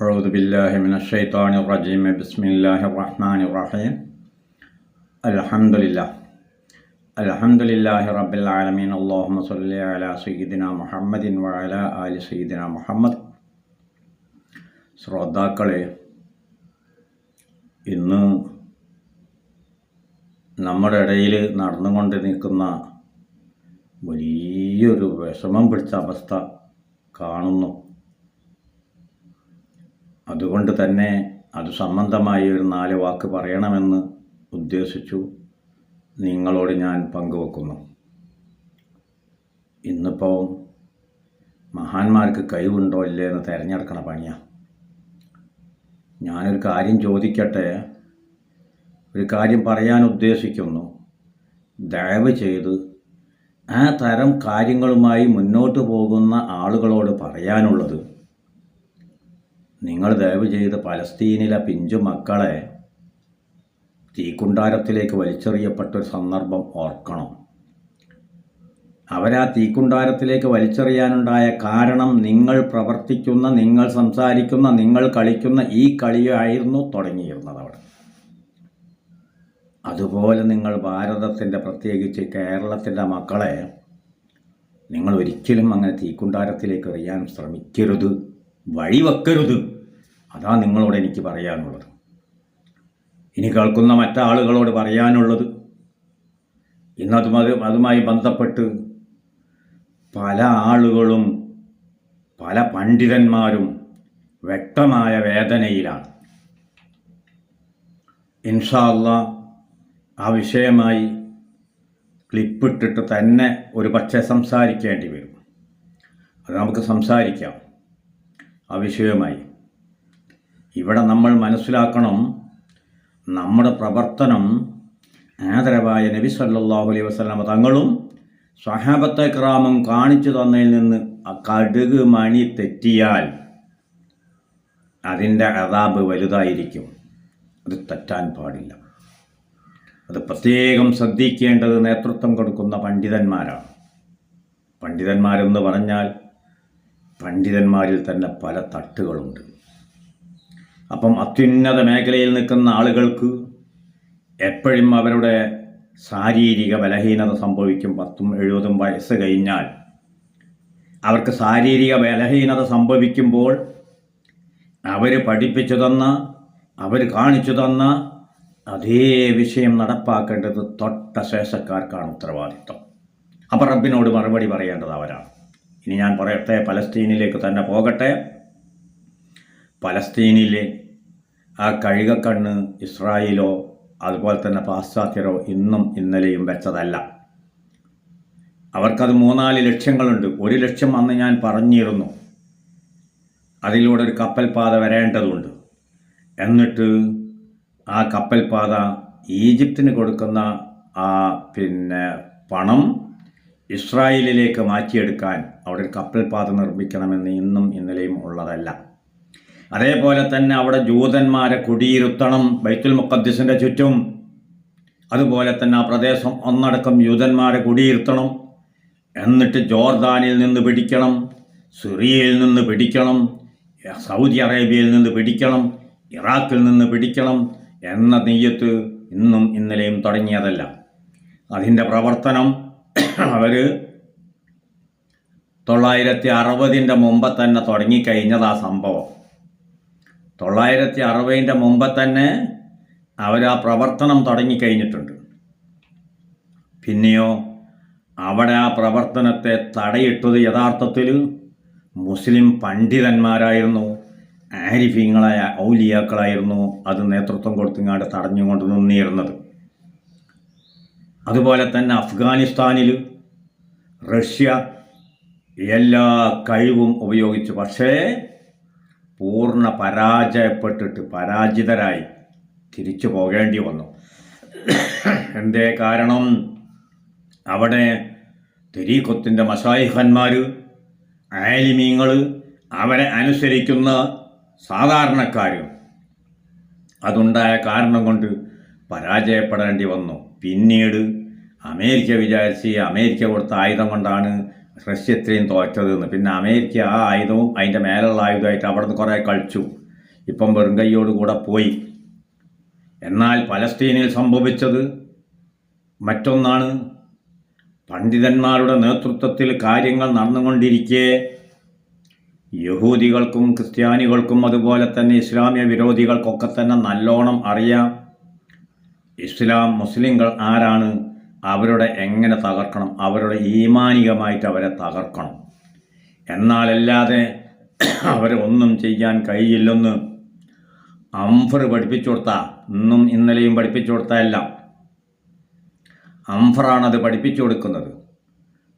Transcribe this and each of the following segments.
أعوذ بالله من الشيطان الرجيم بسم الله الرحمن الرحيم الحمد لله الحمد لله رب العالمين اللهم صل على سيدنا محمد وعلى آل سيدنا محمد ശ്രോതാക്കളെ ഇന്ന് നമ്മുടെ ഇടയിൽ നടന്നുകൊണ്ട് നിൽക്കുന്ന വലിയൊരു വിഷമം പിടിച്ച അവസ്ഥ കാണുന്നു അതുകൊണ്ട് തന്നെ അത് സംബന്ധമായി ഒരു നാല് വാക്ക് പറയണമെന്ന് ഉദ്ദേശിച്ചു. നിങ്ങളോട് ഞാൻ പങ്കുവെക്കുന്നു. ഇന്നിപ്പോൾ മഹാന്മാർക്ക് കഴിവുണ്ടോ ഇല്ലേ എന്ന് തിരഞ്ഞെടുക്കണ പണിയാണ് ഞാനൊരു കാര്യം ചോദിക്കട്ടെ? ഒരു കാര്യം പറയാൻ ഉദ്ദേശിക്കുന്നു. ദയവ് ചെയ്ത് ആ തരം കാര്യങ്ങളുമായി മുന്നോട്ട് പോകുന്ന ആളുകളോട് പറയാനുള്ളത് നിങ്ങൾ ദയവ് ചെയ്ത് പലസ്തീനിലെ പിഞ്ചു മക്കളെ തീക്കുണ്ടാരത്തിലേക്ക് വലിച്ചെറിയപ്പെട്ടൊരു സന്ദർഭം ഓർക്കണം. അവരാ തീക്കുണ്ടാരത്തിലേക്ക് വലിച്ചെറിയാനുണ്ടായ കാരണം നിങ്ങൾ പ്രവർത്തിക്കുന്ന നിങ്ങൾ സംസാരിക്കുന്ന നിങ്ങൾ കളിക്കുന്ന ഈ കളിയായിരുന്നു തുടങ്ങിയിരുന്നത് അവിടെ. അതുപോലെ നിങ്ങൾ ഭാരതത്തിന്റെ പ്രത്യേകിച്ച് കേരളത്തിന്റെ മക്കളെ നിങ്ങൾ ഒരിക്കലും അങ്ങനെ തീക്കുണ്ടാരത്തിലേക്ക് എറിയാൻ ശ്രമിക്കരുത് വഴിവെക്കരുത്. അതാ നിങ്ങളോട് എനിക്ക് പറയാനുള്ളത്. ഇനി കേൾക്കുന്ന മറ്റാളുകളോട് പറയാനുള്ളത്. ഇന്നത് അതുമായി ബന്ധപ്പെട്ട് പല ആളുകളും പല പണ്ഡിതന്മാരും വ്യക്തമായ വേദനയിലാണ്. ഇൻഷാല്ല ആ വിഷയമായി ക്ലിപ്പിട്ടിട്ട് തന്നെ ഒരു പക്ഷേ സംസാരിക്കേണ്ടി വരും. അത് നമുക്ക് സംസാരിക്കാം. ആ വിഷയമായി ഇവിടെ നമ്മൾ മനസ്സിലാക്കണം നമ്മുടെ പ്രവർത്തനം ആദരവായ നബി സല്ലാഹു അലൈഹി വസ്ലാമ തങ്ങളും സ്വഹാബത്തെ ക്രാമം കാണിച്ചു തന്നതിൽ നിന്ന് കടുക് മണി തെറ്റിയാൽ അതിന്റെ അതാബ് വലുതായിരിക്കും. അത് തെറ്റാൻ പാടില്ല. അത് പ്രത്യേകം ശ്രദ്ധിക്കേണ്ടത് നേതൃത്വം കൊടുക്കുന്ന പണ്ഡിതന്മാരാണ്. പണ്ഡിതന്മാരെന്ന് പറഞ്ഞാൽ പണ്ഡിതന്മാരിൽ തന്നെ പല തട്ടുകളുണ്ട്. അപ്പം അത്യുന്നത മേഖലയിൽ നിൽക്കുന്ന ആളുകൾക്ക് എപ്പോഴും അവരുടെ ശാരീരിക ബലഹീനത സംഭവിക്കും. പത്തും എഴുപതും വയസ്സ് കഴിഞ്ഞാൽ അവർക്ക് ശാരീരിക ബലഹീനത സംഭവിക്കുമ്പോൾ അവർ പഠിപ്പിച്ചു തന്ന അവർ കാണിച്ചു തന്ന അതേ വിഷയം നടപ്പാക്കേണ്ടത് തൊട്ട ശേഷക്കാർക്കാണ് ഉത്തരവാദിത്വം. അപ്പം റബ്ബിനോട് മറുപടി പറയേണ്ടത് അവരാണ്. ഇനി ഞാൻ പറയട്ടെ പലസ്തീനിലേക്ക് തന്നെ പോകട്ടെ. പലസ്തീനിലെ ആ കഴുകക്കണ്ണ് ഇസ്രായേലോ അതുപോലെ തന്നെ പാശ്ചാത്യരോ ഇന്നും ഇന്നലെയും വെച്ചതല്ല. അവർക്കത് മൂന്നാൽ ലക്ഷ്യങ്ങളുണ്ട്. ഒരു ലക്ഷ്യം അന്ന് ഞാൻ പറഞ്ഞിരുന്നു. അതിലൂടെ ഒരു കപ്പൽപാത വരേണ്ടതുണ്ട്. എന്നിട്ട് ആ കപ്പൽപാത ഈജിപ്തിന് കൊടുക്കുന്ന ആ പിന്നെ പണം ഇസ്രായേലിലേക്ക് മാറ്റിയെടുക്കാൻ അവിടെ ഒരു കപ്പൽപാത നിർമ്മിക്കണമെന്ന് ഇന്നും ഇന്നലെയും ഉള്ളതല്ല. അതേപോലെ തന്നെ അവിടെ ജൂതന്മാരെ കുടിയിരുത്തണം ബൈത്തുൽ മുക്കദ്സിന്റെ ചുറ്റും. അതുപോലെ തന്നെ ആ പ്രദേശം ഒന്നടക്കം ജൂതന്മാരെ കുടിയിരുത്തണം. എന്നിട്ട് ജോർദാനിൽ നിന്ന് പിടിക്കണം സിറിയയിൽ നിന്ന് പിടിക്കണം സൗദി അറേബ്യയിൽ നിന്ന് പിടിക്കണം ഇറാഖിൽ നിന്ന് പിടിക്കണം എന്ന നെയ്യത്ത് ഇന്നും ഇന്നലെയും തുടങ്ങിയതല്ല. അതിന്റെ പ്രവർത്തനം അവർ തൊള്ളായിരത്തി അറുപതിന്റെ മുമ്പ് തന്നെ തുടങ്ങിക്കഴിഞ്ഞതാ സംഭവം. തൊള്ളായിരത്തി അറുപതിന്റെ മുമ്പ് തന്നെ അവർ ആ പ്രവർത്തനം തുടങ്ങിക്കഴിഞ്ഞിട്ടുണ്ട്. പിന്നെയോ അവിടെ ആ പ്രവർത്തനത്തെ തടയിട്ടത് യഥാർത്ഥത്തിൽ മുസ്ലിം പണ്ഡിതന്മാരായിരുന്നു. ആരിഫിങ്ങളായ ഔലിയാക്കളായിരുന്നു അത് നേതൃത്വം കൊടുത്തിങ്ങാണ്ട് തടഞ്ഞുകൊണ്ട് നിന്നിരുന്നത്. അതുപോലെ തന്നെ അഫ്ഗാനിസ്ഥാനിൽ റഷ്യ എല്ലാ കഴിവും ഉപയോഗിച്ചു. പക്ഷേ പൂർണ പരാജയപ്പെട്ടിട്ട് പരാജിതരായി തിരിച്ചു പോകേണ്ടി വന്നു. എന്തേ കാരണം? അവിടെ തെരീഖത്തിന്റെ മസായിഹന്മാർ ആലിമീങ്ങൾ അവരെ അനുസരിക്കുന്ന സാധാരണക്കാർ അതുണ്ടായ കാരണം കൊണ്ട് പരാജയപ്പെടേണ്ടി വന്നു. പിന്നീട് അമേരിക്ക വിചാരിച്ച് അമേരിക്ക കൊടുത്ത ആയുധം കൊണ്ടാണ് റഷ്യ ഇത്രയും തോറ്റതെന്ന് പിന്നെ അമേരിക്ക ആ ആയുധവും അതിന്റെ മേലുള്ള ആയുധമായിട്ട് അവിടെ നിന്ന് കുറേ കളിച്ചു. ഇപ്പം വെറും കൈയോടുകൂടെ പോയി. എന്നാൽ പലസ്തീനിൽ സംഭവിച്ചത് മറ്റൊന്നാണ്. പണ്ഡിതന്മാരുടെ നേതൃത്വത്തിൽ കാര്യങ്ങൾ നടന്നുകൊണ്ടിരിക്കെ. യഹൂദികൾക്കും ക്രിസ്ത്യാനികൾക്കും അതുപോലെ തന്നെ ഇസ്ലാമിക വിരോധികൾക്കൊക്കെ തന്നെ നല്ലോണം അറിയാം. ഇസ്ലാം മുസ്ലിങ്ങൾ ആരാണ്? അവരുടെ എങ്ങനെ തകർക്കണം? അവരുടെ ഈമാനികമായിട്ട് അവരെ തകർക്കണം. എന്നാലല്ലാതെ അവരെ ഒന്നും ചെയ്യാൻ കഴിയില്ലെന്ന് അംഫർ പഠിപ്പിച്ചു കൊടുത്ത ഇന്നും ഇന്നലെയും പഠിപ്പിച്ചു കൊടുത്തതല്ല അംഫറാണത് പഠിപ്പിച്ചു കൊടുക്കുന്നത്.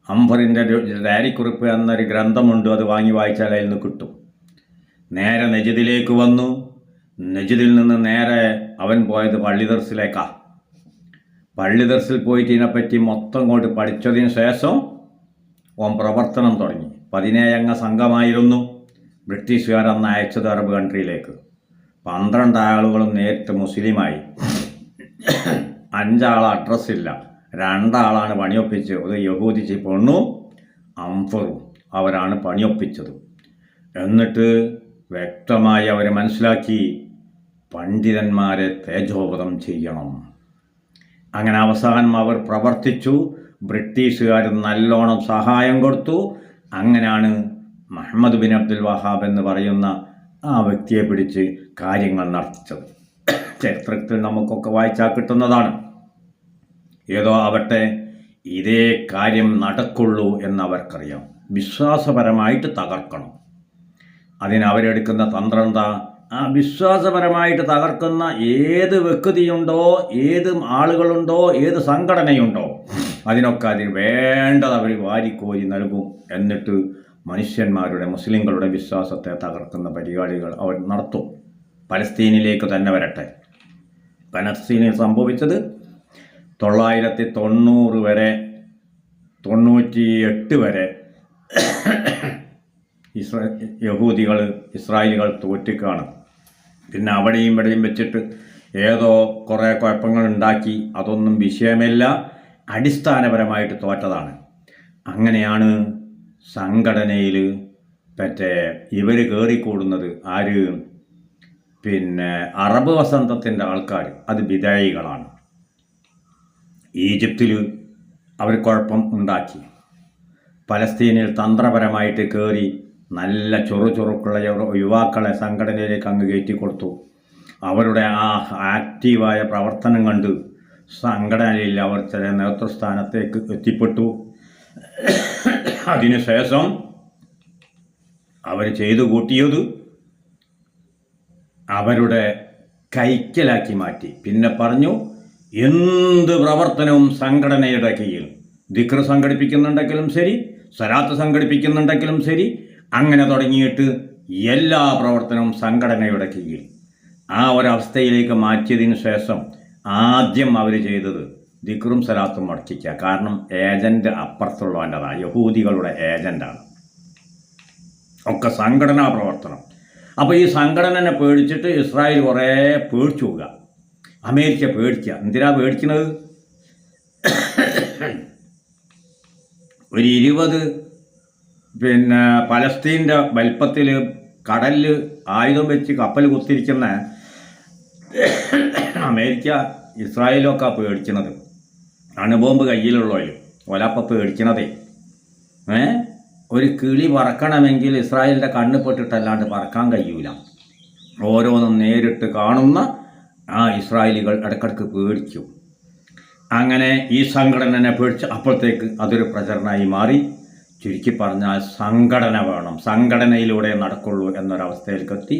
അംഫറിന്റെ ഡയറിക്കുറിപ്പ് എന്നൊരു ഗ്രന്ഥമുണ്ട് അത് വാങ്ങി വായിച്ചാൽ അതിൽ നിന്ന് കിട്ടും. നേരെ നജിദിലേക്ക് വന്നു. നജിദിൽ നിന്ന് നേരെ അവൻ പോയത് പള്ളി ദർസിലേക്കാ പള്ളി ദർസിൽ പോയിട്ട് ഇതിനെപ്പറ്റി മൊത്തം കൊണ്ട് പഠിച്ചതിന് ശേഷം ഓം പ്രവർത്തനം തുടങ്ങി. പതിനേഴംഗ സംഘമായിരുന്നു ബ്രിട്ടീഷുകാർ അന്ന് അയച്ചത് അറബ് കൺട്രിയിലേക്ക്. പന്ത്രണ്ട് ആളുകളും നേരിട്ട് മുസ്ലിമായി. അഞ്ചാൾ അഡ്രസ്സില്ല രണ്ടാളാണ് പണിയൊപ്പിച്ചത് ഒരു യഹൂദിച്ച് പെണ്ണും അംഫറും അവരാണ് പണിയൊപ്പിച്ചത്. എന്നിട്ട് വ്യക്തമായി അവർ മനസ്സിലാക്കി പണ്ഡിതന്മാരെ തേജോവധം ചെയ്യണം. അങ്ങനെ അവസാനം അവർ പ്രവർത്തിച്ചു. ബ്രിട്ടീഷുകാർ നല്ലോണം സഹായം കൊടുത്തു. അങ്ങനെയാണ് മുഹമ്മദ് ബിൻ അബ്ദുൽ വഹാബ് എന്ന് പറയുന്ന ആ വ്യക്തിയെ പിടിച്ച് കാര്യങ്ങൾ നടത്തിച്ചത്. ചരിത്രത്തിൽ നമുക്കൊക്കെ വായിച്ചാൽ കിട്ടുന്നതാണ്. ഏതോ ആവട്ടെ ഇതേ കാര്യം നടക്കുള്ളൂ എന്ന് എന്നവർക്കറിയാം. വിശ്വാസപരമായിട്ട് തകർക്കണം. അതിനവരെടുക്കുന്ന തന്ത്രം എന്താ? ആ വിശ്വാസപരമായിട്ട് തകർക്കുന്ന ഏത് വ്യക്തിയുണ്ടോ ഏത് ആളുകളുണ്ടോ ഏത് സംഘടനയുണ്ടോ അതിനൊക്കെ അതിന് വേണ്ടത് അവർ വാരിക്കോരി നൽകും എന്നിട്ട് മനുഷ്യന്മാരുടെ മുസ്ലിങ്ങളുടെ വിശ്വാസത്തെ തകർക്കുന്ന പരിപാടികൾ അവർ നടത്തും. പലസ്തീനിലേക്ക് തന്നെ വരട്ടെ. പലസ്തീനിൽ സംഭവിച്ചത് തൊള്ളായിരത്തി തൊണ്ണൂറ് വരെ തൊണ്ണൂറ്റി എട്ട് വരെ ഇസ്രാ യഹൂദികൾ ഇസ്രായേലുകൾ തോറ്റിക്കാണ്. പിന്നെ അവിടെയും ഇവിടെയും വെച്ചിട്ട് ഏതോ കുറേ കുഴപ്പങ്ങൾ ഉണ്ടാക്കി അതൊന്നും വിഷയമില്ല അടിസ്ഥാനപരമായിട്ട് തോറ്റതാണ്. അങ്ങനെയാണ് സംഘടനയിൽ മറ്റേ ഇവർ കയറിക്കൂടുന്നത് ആര്? പിന്നെ അറബ് വസന്തത്തിന്റെ ആൾക്കാർ അത് വിധേയികളാണ്. ഈജിപ്തിൽ അവർ കുഴപ്പം ഉണ്ടാക്കി. പലസ്തീനിൽ തന്ത്രപരമായിട്ട് കയറി നല്ല ചുറുചുറുക്കുള്ള യുവാക്കളെ സംഘടനയിലേക്ക് അങ്ങ് കയറ്റിക്കൊടുത്തു അവരുടെ ആ ആക്റ്റീവായ പ്രവർത്തനം കണ്ട് സംഘടനയിൽ അവർ ചില നേതൃസ്ഥാനത്തേക്ക് എത്തിപ്പെട്ടു. അതിനുശേഷം അവർ ചെയ്തു കൂട്ടിയത് അവരുടെ കൈക്കലാക്കി മാറ്റി. പിന്നെ പറഞ്ഞു എന്ത് പ്രവർത്തനവും സംഘടനയുടെ കീഴിൽ? ദിക്ർ സംഘടിപ്പിക്കുന്നുണ്ടെങ്കിലും ശരി സ്വരാത്ത് സംഘടിപ്പിക്കുന്നുണ്ടെങ്കിലും ശരി അങ്ങനെ തുടങ്ങിയിട്ട് എല്ലാ പ്രവർത്തനവും സംഘടനയുടെ കീഴിൽ. ആ ഒരവസ്ഥയിലേക്ക് മാറ്റിയതിന് ശേഷം ആദ്യം അവർ ചെയ്തത് ദിക്റും സലാത്തും മുടക്കിക്കുക കാരണം ഏജന്റ് അപ്പുറത്തുള്ളവന്റെതാണ് യഹൂദികളുടെ ഏജന്റാണ് ഒക്കെ സംഘടനാ പ്രവർത്തനം. അപ്പോൾ ഈ സംഘടനനെ പേടിച്ചിട്ട് ഇസ്രായേൽ കുറേ പേടിച്ചു പോവുക. അമേരിക്ക പേടിക്കുക എന്തിനാ പേടിക്കുന്നത് ഒരു ഇരുപത് പിന്നെ പലസ്തീന്റെ വലിപ്പത്തിൽ കടലിൽ ആയുധം വെച്ച് കപ്പൽ കുത്തിരിക്കുന്ന അമേരിക്ക ഇസ്രായേലൊക്കെ പേടിക്കണത് അണുബോംബ് കയ്യിലുള്ളവരും ഒലപ്പ പേടിക്കണതേ ഏ? ഒരു കിളി പറക്കണമെങ്കിൽ ഇസ്രായേലിന്റെ കണ്ണ് പെട്ടിട്ടല്ലാണ്ട് പറക്കാൻ കഴിയൂല. ഓരോന്നും നേരിട്ട് കാണുന്ന ആ ഇസ്രായേലികൾ ഇടക്കിടക്ക് പേടിക്കും അങ്ങനെ ഈ സംഘടനനെ പേടിച്ച് അപ്പോഴത്തേക്ക് അതൊരു പ്രചരണമായി മാറി. ചുരുക്കി പറഞ്ഞാൽ സംഘടന വേണം. സംഘടനയിലൂടെ നടക്കുള്ളൂ എന്നൊരവസ്ഥയിൽക്കെത്തി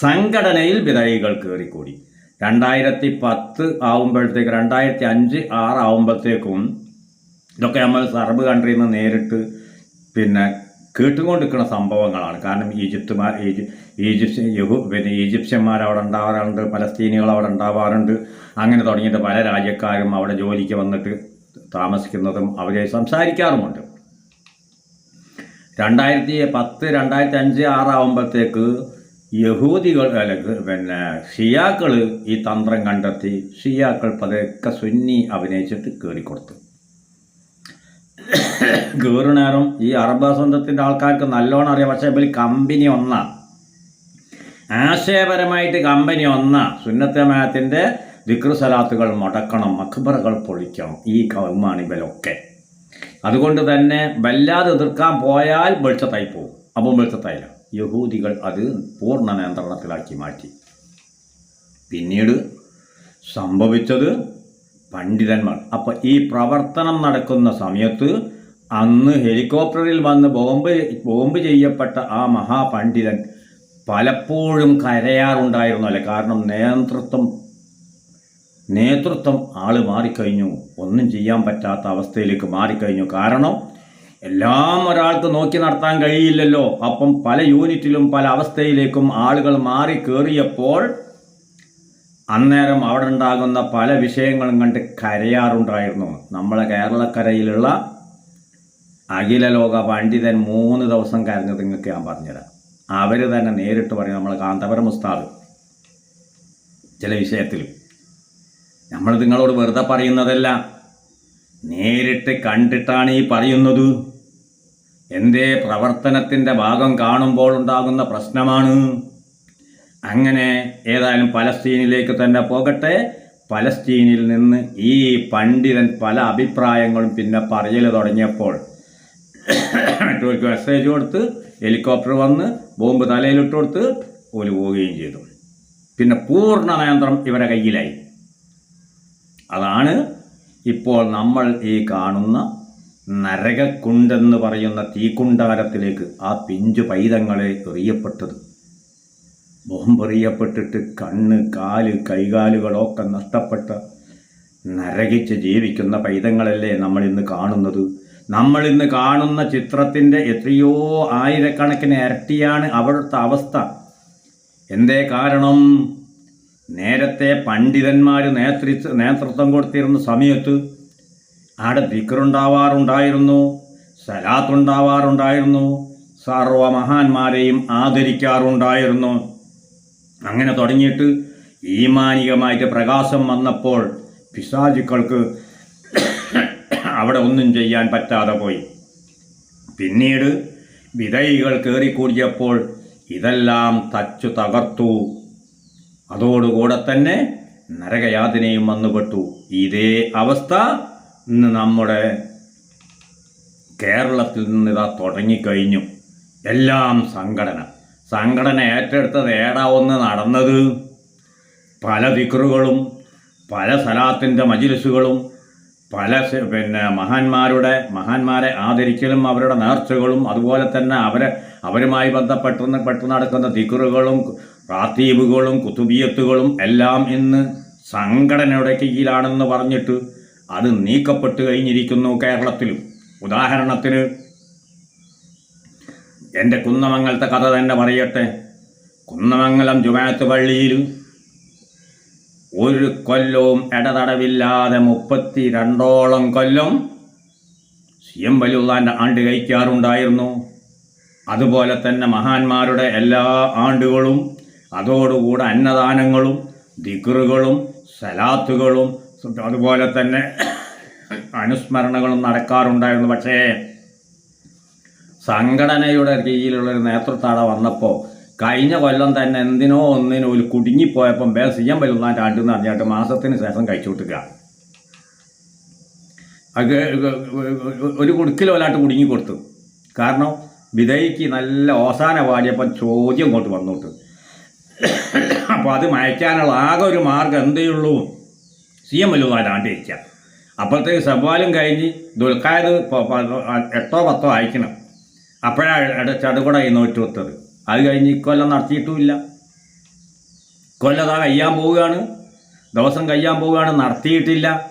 സംഘടനയിൽ വിധേയികൾ കയറിക്കൂടി രണ്ടായിരത്തി പത്ത് ആവുമ്പോഴത്തേക്ക് രണ്ടായിരത്തി അഞ്ച് ആറ് ആവുമ്പോഴത്തേക്കും ഇതൊക്കെ നമ്മൾ സർബ് കൺട്രിയിൽ നിന്ന് നേരിട്ട് പിന്നെ കേട്ടുകൊണ്ടിരിക്കുന്ന സംഭവങ്ങളാണ്. കാരണം ഈജിപ്തുമാർ ഈജി ഈജിപ്ഷ്യൻ യഹു പിന്നെ ഈജിപ്ഷ്യന്മാർ അവിടെ ഉണ്ടാവാറുണ്ട് പലസ്തീനികൾ അവിടെ ഉണ്ടാവാറുണ്ട്. അങ്ങനെ തുടങ്ങിയിട്ട് പല രാജ്യക്കാരും അവിടെ ജോലിക്ക് വന്നിട്ട് താമസിക്കുന്നതും അവരെ സംസാരിക്കാറുമുണ്ട്. രണ്ടായിരത്തി പത്ത് രണ്ടായിരത്തി അഞ്ച് ആറാവുമ്പോഴത്തേക്ക് യഹൂദികൾ പിന്നെ ഷിയാക്കൾ ഈ തന്ത്രം കണ്ടെത്തി ഷിയാക്കൾ പതുക്കെ സുന്നി അഭിനയിച്ചിട്ട് കയറിക്കൊടുത്തു കയറുന്നേരം ഈ അറബ് സ്വന്തത്തിന്റെ ആൾക്കാർക്ക് നല്ലോണം അറിയാം. പക്ഷേ ഇവർ കമ്പനി ഒന്നാണ് ആശയപരമായിട്ട് കമ്പനി ഒന്ന. സുന്നത്തമയത്തിന്റെ ദിക്ർ സലാത്തുകൾ മുടക്കണം അക്ബറുകൾ പൊളിക്കണം. ഈ കൗമാണ് ഇവരൊക്കെ അതുകൊണ്ട് തന്നെ വല്ലാതെ എതിർക്കാൻ പോയാൽ വെളിച്ചത്തായി പോകും അപ്പോൾ വെളിച്ചത്തായില്ല. യഹൂദികൾ അത് പൂർണ നിയന്ത്രണത്തിലാക്കി മാറ്റി. പിന്നീട് സംഭവിച്ചത് പണ്ഡിതന്മാർ. അപ്പോൾ ഈ പ്രവർത്തനം നടക്കുന്ന സമയത്ത് അന്ന് ഹെലികോപ്റ്ററിൽ വന്ന് ബോംബ് ബോംബ് ചെയ്യപ്പെട്ട ആ മഹാപണ്ഡിതൻ പലപ്പോഴും കരയാറുണ്ടായിരുന്നു അല്ലേ കാരണം നേതൃത്വം നേതൃത്വം ആൾ മാറിക്കഴിഞ്ഞു. ഒന്നും ചെയ്യാൻ പറ്റാത്ത അവസ്ഥയിലേക്ക് മാറിക്കഴിഞ്ഞു. കാരണം എല്ലാം ഒരാൾക്ക് നോക്കി നടത്താൻ കഴിയില്ലല്ലോ. അപ്പം പല യൂണിറ്റിലും പല അവസ്ഥയിലേക്കും ആളുകൾ മാറി കയറിയപ്പോൾ അന്നേരം അവിടെ ഉണ്ടാകുന്ന പല വിഷയങ്ങളും കണ്ട് കരയാറുണ്ടായിരുന്നു. നമ്മളെ കേരളക്കരയിലുള്ള അഖില ലോക പണ്ഡിതൻ മൂന്ന് ദിവസം കരഞ്ഞത് നിങ്ങൾക്ക് ഞാൻ പറഞ്ഞുതരാം. അവർ തന്നെ നേരിട്ട് പറയും നമ്മളെ കാന്തപുരം മുസ്താദ് ചില വിഷയത്തിൽ നമ്മൾ നിങ്ങളോട് വെറുതെ പറയുന്നതല്ല. നേരിട്ട് കണ്ടിട്ടാണ് ഈ പറയുന്നത്. എന്തേ പ്രവർത്തനത്തിന്റെ ഭാഗം കാണുമ്പോൾ ഉണ്ടാകുന്ന പ്രശ്നമാണ്. അങ്ങനെ ഏതായാലും പലസ്തീനിലേക്ക് തന്നെ പോകട്ടെ. പലസ്തീനിൽ നിന്ന് ഈ പണ്ഡിതൻ പല അഭിപ്രായങ്ങളും പിന്നെ പറയൽ തുടങ്ങിയപ്പോൾ മറ്റവർക്ക് മെസ്സേജ് കൊടുത്ത് ഹെലികോപ്റ്റർ വന്ന് ബോംബ് തലയിലിട്ട് കൊടുത്ത് ഓൽ പോവുകയും ചെയ്തു. പിന്നെ പൂർണ നിയന്ത്രണം ഇവരുടെ കയ്യിലായി. അതാണ് ഇപ്പോൾ നമ്മൾ ഈ കാണുന്ന നരകക്കുണ്ടെന്ന് പറയുന്ന തീക്കുണ്ടാരത്തിലേക്ക് ആ പിഞ്ചു പൈതങ്ങളെ എറിയപ്പെട്ടത്. ബോംബെറിയപ്പെട്ടിട്ട് കണ്ണ് കാൽ കൈകാലുകളൊക്കെ നഷ്ടപ്പെട്ട നരകിച്ച് ജീവിക്കുന്ന പൈതങ്ങളല്ലേ നമ്മൾ ഇന്ന് കാണുന്നത്? നമ്മൾ ഇന്ന് കാണുന്ന ചിത്രത്തിന്റെ എത്രയോ ആയിരക്കണക്കിന് ഇരട്ടിയാണ് അവിടുത്തെ അവസ്ഥ. എന്തേ കാരണം? നേരത്തെ പണ്ഡിതന്മാർ നേതൃത്വ നേതൃത്വം കൊടുത്തിരുന്ന സമയത്ത് അവിടെ ദിക്കറുണ്ടാവാറുണ്ടായിരുന്നു സലാത്തുണ്ടാവാറുണ്ടായിരുന്നു സർവമഹാന്മാരെയും ആദരിക്കാറുണ്ടായിരുന്നു. അങ്ങനെ തുടങ്ങിയിട്ട് ഈമാനികമായിട്ട് പ്രകാശം വന്നപ്പോൾ പിശാചുക്കൾക്ക് അവിടെ ഒന്നും ചെയ്യാൻ പറ്റാതെ പോയി. പിന്നീട് വിധൈകൾ കയറിക്കൂടിയപ്പോൾ ഇതെല്ലാം തച്ചു തകർത്തു. അതോടുകൂടെ തന്നെ നരകയാതനയും വന്നുപെട്ടു. ഇതേ അവസ്ഥ ഇന്ന് നമ്മുടെ കേരളത്തിൽ നിന്ന് ഇതാ തുടങ്ങിക്കഴിഞ്ഞു. എല്ലാം സംഘടന. സംഘടന ഏറ്റെടുത്തത് ഏടാ ഒന്ന് നടന്നത്? പല ദിക്റുകളും പല സലാത്തിന്റെ മജിലിസുകളും പല പിന്നെ മഹാന്മാരുടെ മഹാന്മാരെ ആദരിക്കലും അവരുടെ നേർച്ചകളും അതുപോലെ തന്നെ അവരെ അവരുമായി ബന്ധപ്പെട്ട് പെട്ടു നടക്കുന്ന ദിക്റുകളും റാത്തീബുകളും കുത്തുബിയത്തുകളും എല്ലാം ഇന്ന് സംഘടനയുടെ കീഴിലാണെന്ന് പറഞ്ഞിട്ട് അത് നീക്കപ്പെട്ട് കഴിഞ്ഞിരിക്കുന്നു കേരളത്തിലും. ഉദാഹരണത്തിന് എന്റെ കുന്നമംഗലത്തെ കഥ തന്നെ പറയട്ടെ. കുന്നമംഗലം ജുമാത്ത് പള്ളിയിൽ ഒരു കൊല്ലവും ഇടതടവില്ലാതെ മുപ്പത്തി രണ്ടോളം കൊല്ലം സി എം വലിയുള്ളാന്റെ ആണ്ട് കഴിക്കാറുണ്ടായിരുന്നു. അതുപോലെ തന്നെ മഹാന്മാരുടെ എല്ലാ ആണ്ടുകളും അതോടുകൂടെ അന്നദാനങ്ങളും ദിക്റുകളും സലാത്തുകളും അതുപോലെ തന്നെ അനുസ്മരണകളും നടക്കാറുണ്ടായിരുന്നു. പക്ഷേ സംഘടനയുടെ കീഴിലുള്ളൊരു നേതൃത്വം വന്നപ്പോൾ കഴിഞ്ഞ കൊല്ലം തന്നെ എന്തിനോ ഒന്നിനോ ഒരു കുടുങ്ങിപ്പോയപ്പം ബേ സി എം വരുന്നാന്റെ ആണ്ടെന്ന് അറിഞ്ഞിട്ട് മാസത്തിന് ശേഷം കഴിച്ചു കൊടുക്കുക അത് ഒരു കുടുക്കിലോലാട്ട് കുടുങ്ങി കൊടുത്തു. കാരണം വിധയ്ക്ക് നല്ല ഓസാന പാടിയപ്പം ചോദ്യം കൊണ്ട് വന്നോട്ട്. അപ്പോൾ അത് മയക്കാനുള്ള ആകെ ഒരു മാർഗം എന്തേ ഉള്ളൂ? സി എം വലുതാണ്ട് ഇരിക്കുക അപ്പോഴത്തേക്ക് സവാലും കഴിഞ്ഞ് ദുൽഖായത് എട്ടോ പത്തോ അയക്കണം. അപ്പോഴാണ് ചടുകുട ഈ നോറ്റ് വെത്തത് അത് കഴിഞ്ഞ് ഇക്കൊല്ലം നടത്തിയിട്ടുമില്ല. കൊല്ലതാ കഴിയാൻ പോവുകയാണ്. ദിവസം കയ്യാൻ പോവുകയാണ് നടത്തിയിട്ടില്ല.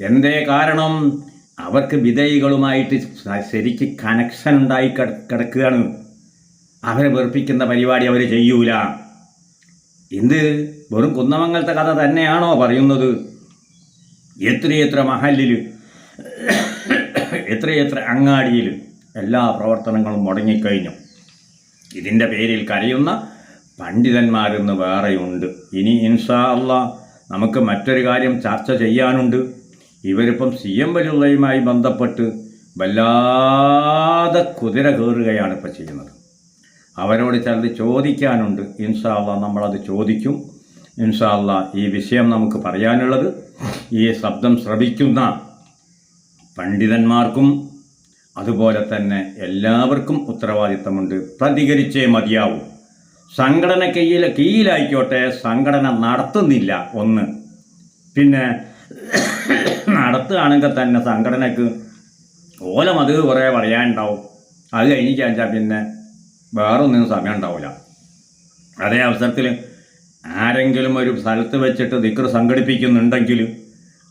എന്തേ കാരണം? അവർക്ക് വിധേയികളുമായിട്ട് ശരിക്ക് കണക്ഷൻ ഉണ്ടായി കിട- കിടക്കുകയാണ്. അവരെ വെറുപ്പിക്കുന്ന പരിപാടി അവർ ചെയ്യൂല. എന്ത്? വെറും കുന്നമംഗലത്തെ കഥ തന്നെയാണോ പറയുന്നത്? എത്രയെത്ര മഹലിൽ എത്രയെത്ര അങ്ങാടിയിൽ എല്ലാ പ്രവർത്തനങ്ങളും മുടങ്ങിക്കഴിഞ്ഞു. ഇതിന്റെ പേരിൽ കരയുന്ന പണ്ഡിതന്മാരെന്ന് വേറെയുണ്ട്. ഇനി ഇൻഷാ അള്ളാ നമുക്ക് മറ്റൊരു കാര്യം ചർച്ച ചെയ്യാനുണ്ട്. ഇവരിപ്പം സി എം വലിയുള്ളയുമായി ബന്ധപ്പെട്ട് വല്ലാതെ കുതിര കയറുകയാണ് ഇപ്പോൾ ചെയ്യുന്നത്. അവരോട് ചിലത് ചോദിക്കാനുണ്ട്. ഇൻഷാല്ല നമ്മളത് ചോദിക്കും. ഇൻഷാല്ല ഈ വിഷയം നമുക്ക് പറയാനുള്ളത് ഈ ശബ്ദം ശ്രവിക്കുന്ന പണ്ഡിതന്മാർക്കും അതുപോലെ തന്നെ എല്ലാവർക്കും ഉത്തരവാദിത്തമുണ്ട്. പ്രതികരിച്ചേ മതിയാവൂ. സംഘടന കീഴിൽ കീഴിലായിക്കോട്ടെ സംഘടന നടത്തുന്നില്ല ഒന്ന്. പിന്നെ നടത്തുകയാണെങ്കിൽ തന്നെ സംഘടനക്ക് ഓലം അത് കുറേ പറയാനുണ്ടാവും. അത് കഴിഞ്ഞ് കഴിഞ്ഞാൽ പിന്നെ വേറൊന്നിനും സമയം ഉണ്ടാവില്ല അതേ അവസരത്തിൽ ആരെങ്കിലും ഒരു സ്ഥലത്ത് വെച്ചിട്ട് ദിക്ർ സംഘടിപ്പിക്കുന്നുണ്ടെങ്കിൽ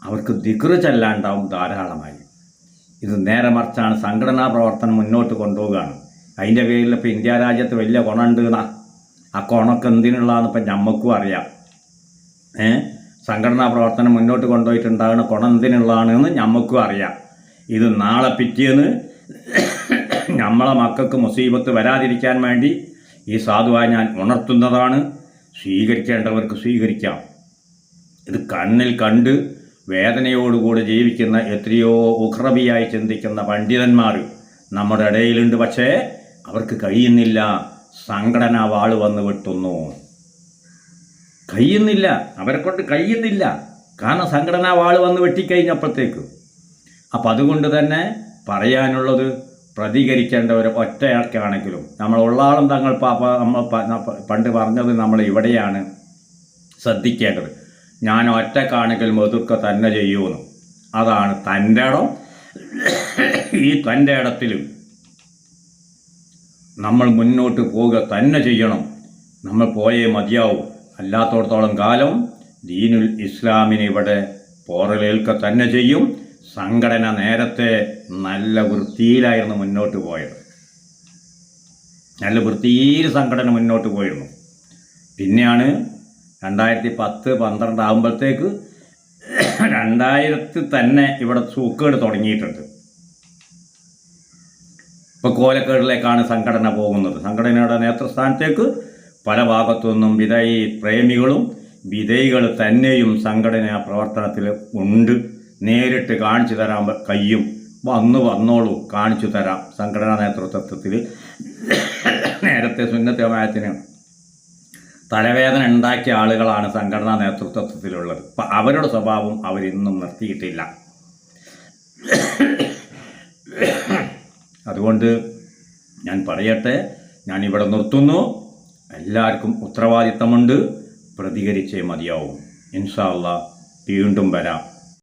അവർക്ക് ദിക്ർ ചെല്ലാണ്ടാവും ധാരാളമായി. ഇത് നേരെ മറിച്ചാണ് സംഘടനാ പ്രവർത്തനം മുന്നോട്ട് കൊണ്ടുപോവുകയാണ്. അതിന്റെ പേരിൽ ഇപ്പോൾ ഇന്ത്യ രാജ്യത്ത് വലിയ കുണുണ്ട് എന്നാ ആ കുണക്ക് എന്തിനുള്ളതെന്ന് ഇപ്പം നമ്മൾക്കും അറിയാം. ഏ? സംഘടനാ പ്രവർത്തനം മുന്നോട്ട് കൊണ്ടുപോയിട്ടുണ്ടാകുന്ന ഗുണം എന്തിനുള്ളതാണെന്ന് നമ്മൾക്കും അറിയാം. ഇത് നാളെ പിറ്റേന്ന് നമ്മളെ മക്കൾക്ക് മുസീബത്ത് വരാതിരിക്കാൻ വേണ്ടി ഈ സാധുവായി ഞാൻ ഉണർത്തുന്നതാണ്. സ്വീകരിക്കേണ്ടവർക്ക് സ്വീകരിക്കാം. ഇത് കണ്ണിൽ കണ്ട് വേദനയോടുകൂടി ജീവിക്കുന്ന എത്രയോ ഉഹ്രബിയായി ചിന്തിക്കുന്ന പണ്ഡിതന്മാർ നമ്മുടെ ഇടയിലുണ്ട്. പക്ഷേ അവർക്ക് കഴിയുന്നില്ല. സംഘടന വാൾ വന്ന് വെട്ടുന്നു. കഴിയുന്നില്ല. അവരെ കൊണ്ട് കഴിയുന്നില്ല. കാരണം സംഘടനാ വാൾ വന്ന് വെട്ടിക്കഴിഞ്ഞപ്പോഴത്തേക്ക്. അപ്പം അതുകൊണ്ട് തന്നെ പറയാനുള്ളത് പ്രതികരിക്കേണ്ടവർ ഒറ്റയാൾക്കാണെങ്കിലും നമ്മൾ ഉള്ളാളും തങ്ങൾ നമ്മൾ പണ്ട് പറഞ്ഞത് നമ്മൾ ഇവിടെയാണ് ശ്രദ്ധിക്കേണ്ടത്. ഞാൻ ഒറ്റക്കാണെങ്കിലും ഒതുക്ക തന്നെ ചെയ്യുമെന്ന്. അതാണ് തന്റെ ഇടം. ഈ തന്റെ ഇടത്തിലും നമ്മൾ മുന്നോട്ട് പോവുക തന്നെ ചെയ്യണം. നമ്മൾ പോയേ മതിയാവും. അല്ലാത്തടത്തോളം കാലം ദീനുൽ ഇസ്ലാമിനെ ഇവിടെ പോറലേൽക്ക തന്നെ ചെയ്യും. സംഘടന നേരത്തെ നല്ല വൃത്തിയിലായിരുന്നു മുന്നോട്ട് പോയത്. നല്ല വൃത്തിയിൽ സംഘടന മുന്നോട്ട് പോയിരുന്നു. പിന്നെയാണ് രണ്ടായിരത്തി പത്ത് പന്ത്രണ്ട് ആകുമ്പോഴത്തേക്ക് രണ്ടായിരത്തിൽ തന്നെ ഇവിടെ സൂക്കേട് തുടങ്ങിയിട്ടുണ്ട്. ഇപ്പോൾ കോലക്കേടിലേക്കാണ് സംഘടന പോകുന്നത്. സംഘടനയുടെ നേതൃസ്ഥാനത്തേക്ക് പല ഭാഗത്തു നിന്നും പ്രേമികളും വിധയികൾ തന്നെയും സംഘടന പ്രവർത്തനത്തിൽ ഉണ്ട്. നേരിട്ട് കാണിച്ചു തരാൻ കഴിയും. വന്ന് വന്നോളൂ. കാണിച്ചു തരാം. സംഘടനാ നേതൃത്വത്തിൽ നേരത്തെ സുന്നത്തമായത്തിന് തലവേദന ഉണ്ടാക്കിയ ആളുകളാണ് സംഘടനാ നേതൃത്വത്തിലുള്ളത്. അപ്പം അവരുടെ സ്വഭാവം അവരിന്നും നിർത്തിയിട്ടില്ല. അതുകൊണ്ട് ഞാൻ പറയട്ടെ ഞാൻ ഇവിടെ നിർത്തുന്നു. എല്ലാവർക്കും ഉത്തരവാദിത്തമുണ്ട്. പ്രതികരിച്ചേ മതിയാവും. ഇൻഷാ അള്ളാ വീണ്ടും വരാം.